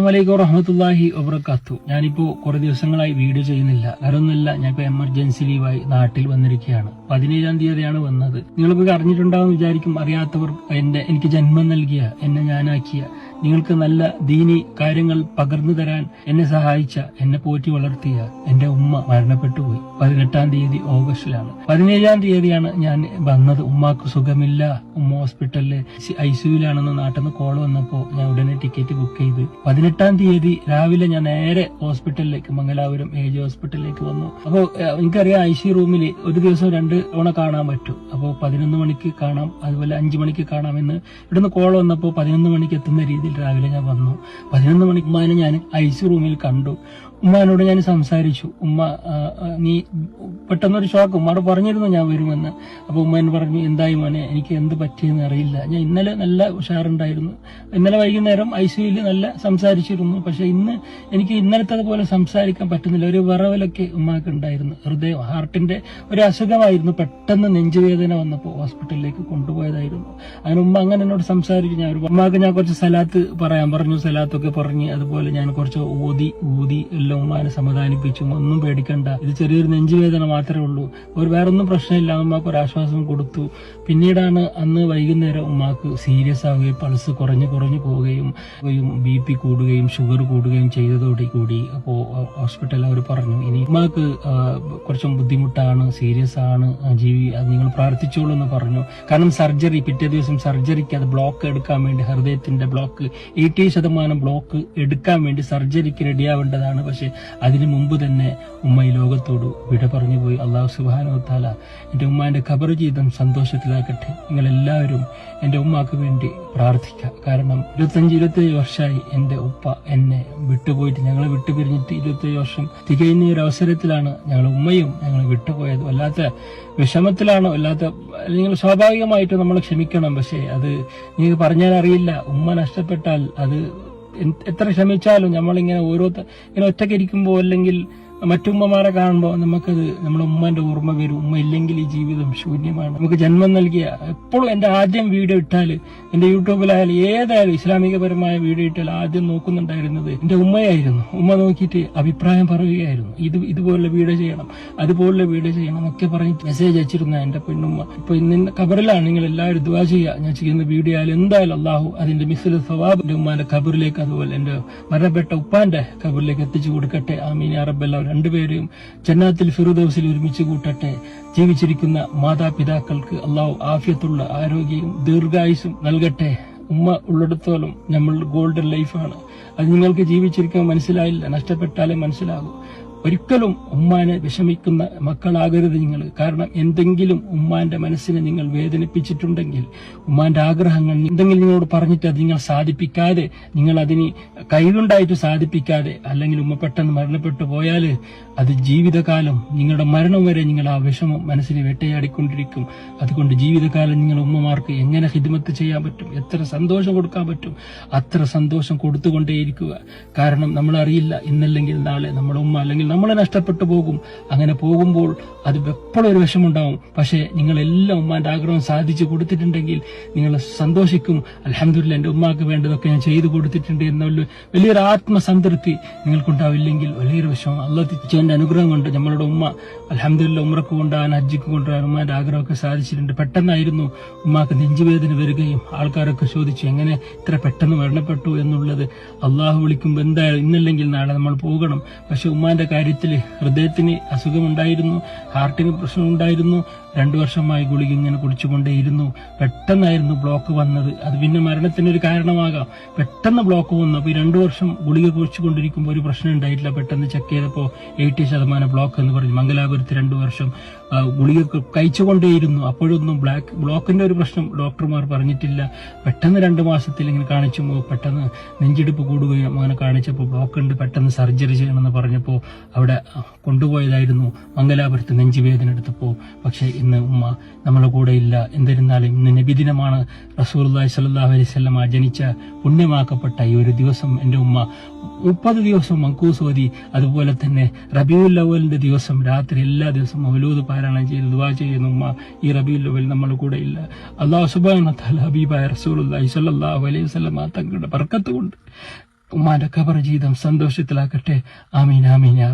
അസ്സാമലൈക്കും വറഹമത്തല്ലാഹി വബർക്കാത്തു ഞാനിപ്പോ കുറെ ദിവസങ്ങളായി വീഡിയോ ചെയ്യുന്നില്ല. വേറൊന്നുമില്ല ഞാൻ ഇപ്പൊ എമർജൻസി ലീവായി നാട്ടിൽ വന്നിരിക്കുകയാണ്. പതിനേഴാം തീയതിയാണ് വന്നത്. നിങ്ങളിപ്പോ അറിഞ്ഞിട്ടുണ്ടാവും വിചാരിക്കും അറിയാത്തവർ എന്റെ എനിക്ക് ജന്മം നൽകിയ എന്നെ ഞാനാക്കിയ. നിങ്ങൾക്ക് നല്ല ദീനി കാര്യങ്ങൾ പകർന്നു തരാൻ എന്നെ സഹായിച്ച എന്നെ പോറ്റി വളർത്തിയ എന്റെ ഉമ്മ മരണപ്പെട്ടു പോയി പതിനെട്ടാം തീയതി ഓഗസ്റ്റിലാണ്. പതിനേഴാം തീയതിയാണ് ഞാൻ വന്നത്. ഉമ്മാക്ക് സുഖമില്ല. ഉമ്മ ഹോസ്പിറ്റലിലെ ഐ സിയുലാണെന്ന് നാട്ടിൽ നിന്ന് കോൾ വന്നപ്പോ ഞാൻ ഉടനെ ടിക്കറ്റ് ബുക്ക് ചെയ്ത് പതിനെട്ടാം തീയതി രാവിലെ ഞാൻ നേരെ ഹോസ്പിറ്റലിലേക്ക് മംഗലാപുരം എ ഹോസ്പിറ്റലിലേക്ക് വന്നു. അപ്പോൾ എനിക്കറിയാം ഐ സി റൂമിൽ ഒരു ദിവസം രണ്ട് തവണ കാണാൻ പറ്റും. അപ്പോൾ പതിനൊന്ന് മണിക്ക് കാണാം അതുപോലെ അഞ്ചു മണിക്ക് കാണാമെന്ന് ഇവിടുന്ന് കോൾ വന്നപ്പോൾ പതിനൊന്ന് മണിക്ക് എത്തുന്ന രീതിയിൽ രാവിലെ ഞാൻ വന്നു. പതിനൊന്ന് മണിക്ക് ഉമ്മാനെ ഞാൻ ഐ സി റൂമിൽ കണ്ടു. ഉമ്മാനോട് ഞാൻ സംസാരിച്ചു. ഉമ്മ നീ പെട്ടെന്നൊരു ഷോക്ക് ഉമ്മാട് പറഞ്ഞിരുന്നു ഞാൻ വരുമെന്ന്. അപ്പോൾ ഉമ്മ എന്നെ പറഞ്ഞു എന്തായി മോനെ എനിക്ക് എന്ത് പറ്റിയെന്ന് അറിയില്ല. ഞാൻ ഇന്നലെ നല്ല ഉഷാറുണ്ടായിരുന്നു. ഇന്നലെ വൈകുന്നേരം ഐ സിയിൽ നല്ല സംസാരിച്ചിരുന്നു. പക്ഷെ ഇന്ന് എനിക്ക് ഇന്നലത്തെ പോലെ സംസാരിക്കാൻ പറ്റുന്നില്ല. ഒരു വിറവലൊക്കെ ഉമ്മാക്ക് ഉണ്ടായിരുന്നു. ഹൃദയം ഹാർട്ടിന്റെ ഒരു അസുഖമായിരുന്നു. പെട്ടെന്ന് നെഞ്ചുവേദന വന്നപ്പോൾ ഹോസ്പിറ്റലിലേക്ക് കൊണ്ടുപോയതായിരുന്നു. അങ്ങനെ ഉമ്മ അങ്ങനെ എന്നോട് സംസാരിച്ചു. ഞാൻ ഉമ്മാക്ക് ഞാൻ കുറച്ച് സലാത്ത് പറയാൻ പറഞ്ഞു. സ്ഥലത്തൊക്കെ പറഞ്ഞ് അതുപോലെ ഞാൻ കുറച്ച് ഊതി ഊതി എല്ലാം ഉമ്മാനെ സമാധാനിപ്പിച്ചു ഒന്നും പേടിക്കണ്ട. ഇത് ചെറിയൊരു നെഞ്ചുവേദന മാത്രമേ ഉള്ളൂ. ഒരു വേറൊന്നും പ്രശ്നമില്ല. ഉമ്മാക്ക് ഒരു ആശ്വാസം കൊടുത്തു. പിന്നീടാണ് അന്ന് വൈകുന്നേരം ഉമ്മാക്ക് സീരിയസ് ആവുകയും പൾസ് കുറഞ്ഞു കുറഞ്ഞു പോവുകയും ബി പി കൂടുകയും ഷുഗർ കൂടുകയും ചെയ്തതോടെ കൂടി അപ്പോൾ ഹോസ്പിറ്റലിൽ അവർ പറഞ്ഞു ഇനി ഉമ്മാക്ക് കുറച്ചും ബുദ്ധിമുട്ടാണ് സീരിയസ് ആണ് ജീവി അത് നിങ്ങൾ പ്രാർത്ഥിച്ചോളൂ എന്ന് പറഞ്ഞു. കാരണം സർജറി പിറ്റേ ദിവസം സർജറിക്ക് അത് ബ്ലോക്ക് എടുക്കാൻ വേണ്ടി ഹൃദയത്തിന്റെ ബ്ലോക്ക് എയ്റ്റി ശതമാനം ബ്ലോക്ക് എടുക്കാൻ വേണ്ടി സർജറിക്ക് റെഡിയാവേണ്ടതാണ് പക്ഷെ അതിനു മുമ്പ് തന്നെ ഉമ്മ ഈ ലോകത്തോട് വിട പറഞ്ഞു പോയി. അള്ളാഹു സുബാനോ താല എന്റെ ഉമ്മാന്റെ ഖബർ ജീവിതം സന്തോഷത്തിലാക്കട്ടെ. നിങ്ങൾ എല്ലാവരും എന്റെ ഉമ്മാക്ക് വേണ്ടി പ്രാർത്ഥിക്കുക കാരണം ഇരുപത്തഞ്ച് ഇരുപത്തേഴ് വർഷമായി എന്റെ ഉപ്പ എന്നെ വിട്ടുപോയിട്ട് ഞങ്ങൾ വിട്ടുപിരിഞ്ഞിട്ട് ഇരുപത്തേഴ് വർഷം തികയുന്ന ഒരു അവസരത്തിലാണ് ഞങ്ങൾ ഉമ്മയും ഞങ്ങൾ വിട്ടുപോയത്. വല്ലാത്ത വിഷമത്തിലാണ് വല്ലാത്ത നിങ്ങൾ സ്വാഭാവികമായിട്ട് നമ്മൾ ക്ഷമിക്കണം. പക്ഷേ അത് നിങ്ങൾക്ക് പറഞ്ഞാൽ അറിയില്ല. ഉമ്മ നഷ്ടപ്പെട്ടാൽ അത് എത്ര ശ്രമിച്ചാലും നമ്മളിങ്ങനെ ഓരോ ഇങ്ങനെ ഒറ്റയ്ക്ക് ഇരിക്കുമ്പോൾ അല്ലെങ്കിൽ മറ്റുമ്മമാരെ കാണുമ്പോൾ നമുക്കത് നമ്മുടെ ഉമ്മന്റെ ഓർമ്മ വരും. ഉമ്മ ഇല്ലെങ്കിൽ ഈ ജീവിതം ശൂന്യമാണ്. നമുക്ക് ജന്മം നൽകിയ എപ്പോഴും എന്റെ ആദ്യം വീഡിയോ ഇട്ടാൽ എന്റെ യൂട്യൂബിലായാലും ഏതായാലും ഇസ്ലാമികപരമായ വീഡിയോ ഇട്ടാൽ ആദ്യം നോക്കുന്നുണ്ടായിരുന്നത് എന്റെ ഉമ്മയായിരുന്നു. ഉമ്മ നോക്കിയിട്ട് അഭിപ്രായം പറയുകയായിരുന്നു. ഇത് ഇതുപോലുള്ള വീഡിയോ ചെയ്യണം അതുപോലുള്ള വീഡിയോ ചെയ്യണം എന്നൊക്കെ പറഞ്ഞ് മെസ്സേജ് അയച്ചിരുന്ന എന്റെ പെണ്ണുമ്മ. ഇപ്പൊ ഇന്ന് ഖബറിലാണ്. നിങ്ങൾ എല്ലാവരും ദുവാ ചെയ്യുക. ഞാൻ ചെയ്യുന്ന വീഡിയോ ആയാലും എന്തായാലും അള്ളാഹു അതിന്റെ മിസ്സിൽ സ്വഭാവ ഉമ്മാന്റെ ഖബറിലേക്ക് അതുപോലെ എന്റെ മരണപ്പെട്ട ഉപ്പാന്റെ ഖബറിലേക്ക് എത്തിച്ചു കൊടുക്കട്ടെ. ആമീൻ. അറബെല്ലാം രണ്ടുപേരെയും ജന്നാത്തിൽ ഫിറുദൌസിൽ ഒരുമിച്ച് കൂട്ടട്ടെ. ജീവിച്ചിരിക്കുന്ന മാതാപിതാക്കൾക്ക് അള്ളാഹു ആഫ്യത്തുള്ള ആരോഗ്യവും ദീർഘായുസും നൽകട്ടെ. ഉമ്മ ഉള്ളിടത്തോളം നമ്മൾ ഗോൾഡൻ ലൈഫാണ് അത് നിങ്ങൾക്ക് ജീവിച്ചിരിക്കാൻ മനസ്സിലായില്ല നഷ്ടപ്പെട്ടാലേ മനസ്സിലാകൂ. ഒരിക്കലും ഉമ്മാനെ വിഷമിക്കുന്ന മക്കളാകരുത് നിങ്ങൾ. കാരണം എന്തെങ്കിലും ഉമ്മാന്റെ മനസ്സിനെ നിങ്ങൾ വേദനിപ്പിച്ചിട്ടുണ്ടെങ്കിൽ ഉമ്മാന്റെ ആഗ്രഹങ്ങൾ എന്തെങ്കിലും നിങ്ങളോട് പറഞ്ഞിട്ട് അത് നിങ്ങൾ സാധിപ്പിക്കാതെ നിങ്ങൾ അതിന് കഴിവുണ്ടായിട്ട് സാധിപ്പിക്കാതെ അല്ലെങ്കിൽ ഉമ്മ പെട്ടെന്ന് മരണപ്പെട്ടു പോയാൽ അത് ജീവിതകാലം നിങ്ങളുടെ മരണം വരെ നിങ്ങൾ ആ വിഷമം മനസ്സിൽ വേട്ടയാടിക്കൊണ്ടിരിക്കും. അതുകൊണ്ട് ജീവിതകാലം നിങ്ങൾ ഉമ്മമാർക്ക് എങ്ങനെ ഹിദ്മത്ത് ചെയ്യാൻ പറ്റും? എത്ര സന്തോഷം കൊടുക്കാൻ പറ്റും? അത്ര സന്തോഷം കൊടുത്തുകൊണ്ടേയിരിക്കുക. കാരണം നമ്മൾ അറിയില്ല ഇന്നല്ലെങ്കിൽ നാളെ നമ്മുടെ ഉമ്മ അല്ലെങ്കിൽ നമ്മളെ നഷ്ടപ്പെട്ടു പോകും. അങ്ങനെ പോകുമ്പോൾ അത് എപ്പോഴും ഒരു വിഷമുണ്ടാവും പക്ഷേ നിങ്ങളെല്ലാം ഉമ്മാന്റെ ആഗ്രഹം സാധിച്ചു കൊടുത്തിട്ടുണ്ടെങ്കിൽ നിങ്ങൾ സന്തോഷിക്കും. അലഹമില്ല എന്റെ ഉമ്മാക്ക് വേണ്ടതൊക്കെ ഞാൻ ചെയ്തു കൊടുത്തിട്ടുണ്ട് എന്നുള്ള വലിയൊരു ആത്മസംതൃപ്തി നിങ്ങൾക്കുണ്ടാവില്ലെങ്കിൽ വലിയൊരു വിഷമം. അള്ള എന്റെ അനുഗ്രഹം കൊണ്ട് നമ്മളുടെ ഉമ്മ അലഹമില്ല ഉമ്രക്ക് കൊണ്ടുപോകാൻ ഹജ്ജിക്ക് കൊണ്ടുപോകാൻ ഉമ്മാന്റെ ആഗ്രഹമൊക്കെ സാധിച്ചിട്ടുണ്ട്. പെട്ടെന്നായിരുന്നു ഉമ്മാക്ക് നെഞ്ചുവേദന വരികയും ആൾക്കാരൊക്കെ ചോദിച്ചു എങ്ങനെ ഇത്ര പെട്ടെന്ന് മരണപ്പെട്ടു എന്നുള്ളത്. അള്ളാഹു വിളിക്കുമ്പോൾ എന്തായാലും ഇന്നല്ലെങ്കിൽ നാളെ നമ്മൾ പോകണം. പക്ഷെ ഉമ്മാന്റെ കാര്യത്തിൽ ഹൃദയത്തിന് അസുഖമുണ്ടായിരുന്നു ഹാർട്ടിന് പ്രശ്നമുണ്ടായിരുന്നു. രണ്ടു വർഷമായി ഗുളിക ഇങ്ങനെ കുടിച്ചുകൊണ്ടേയിരുന്നു. പെട്ടെന്നായിരുന്നു ബ്ലോക്ക് വന്നത്. അത് പിന്നെ മരണത്തിനൊരു കാരണമാകാം. പെട്ടെന്ന് ബ്ലോക്ക് വന്നു. അപ്പോൾ ഈ രണ്ടു വർഷം ഗുളിക കുടിച്ചുകൊണ്ടിരിക്കുമ്പോൾ ഒരു പ്രശ്നം ഉണ്ടായിട്ടില്ല. പെട്ടെന്ന് ചെക്ക് ചെയ്തപ്പോൾ എയ്റ്റി ശതമാനം ബ്ലോക്ക് എന്ന് പറഞ്ഞു. മംഗലാപുരത്ത് രണ്ടു വർഷം ഗുളിക കഴിച്ചുകൊണ്ടേയിരുന്നു. അപ്പോഴൊന്നും ബ്ലാക്ക് ബ്ലോക്കിന്റെ ഒരു പ്രശ്നം ഡോക്ടർമാർ പറഞ്ഞിട്ടില്ല. പെട്ടെന്ന് രണ്ട് മാസത്തിൽ ഇങ്ങനെ കാണിച്ചു. പെട്ടെന്ന് നെഞ്ചിടിപ്പ് കൂടുകയും അങ്ങനെ കാണിച്ചപ്പോൾ ബ്ലോക്ക് ഉണ്ട്. പെട്ടെന്ന് സർജറി ചെയ്യണമെന്ന് പറഞ്ഞപ്പോൾ അവിടെ കൊണ്ടുപോയതായിരുന്നു. മംഗലാപുരത്ത് നെഞ്ചുവേദന എടുത്തപ്പോൾ പക്ഷേ ഇന്ന് ഉമ്മ നമ്മളെ കൂടെ ഇല്ല. എന്നിരുന്നാലും ഇന്ന് നബിദിനമാണ്. റസൂർല്ലാഹി സല്ലാഹു അലൈഹി സ്വലമ ജനിച്ച പുണ്യമാക്കപ്പെട്ട ഈ ഒരു ദിവസം എന്റെ ഉമ്മ മുപ്പത് ദിവസം മങ്കൂസ് അതുപോലെ തന്നെ റബിയുൽ ലവലിന്റെ ദിവസം രാത്രി എല്ലാ ദിവസവും അവലൂത് പാരായണം ചെയ്ത് ദുവാ ചെയ്യുന്ന ഉമ്മ ഈ റബിയുൽ അവൽ നമ്മളെ കൂടെ ഇല്ല. അള്ളാഹു സുബാന ഹബീബായ റസൂൽ അലൈഹി സ്വല്ലാഹു അലൈഹി വസല്ലമ തങ്ങളുടെ ബർക്കത്ത് കൊണ്ട് ഉമ്മാന്റെ ഖബർ ജീവിതം സന്തോഷത്തിലാക്കട്ടെ. ആമീൻ ആമീൻ യാ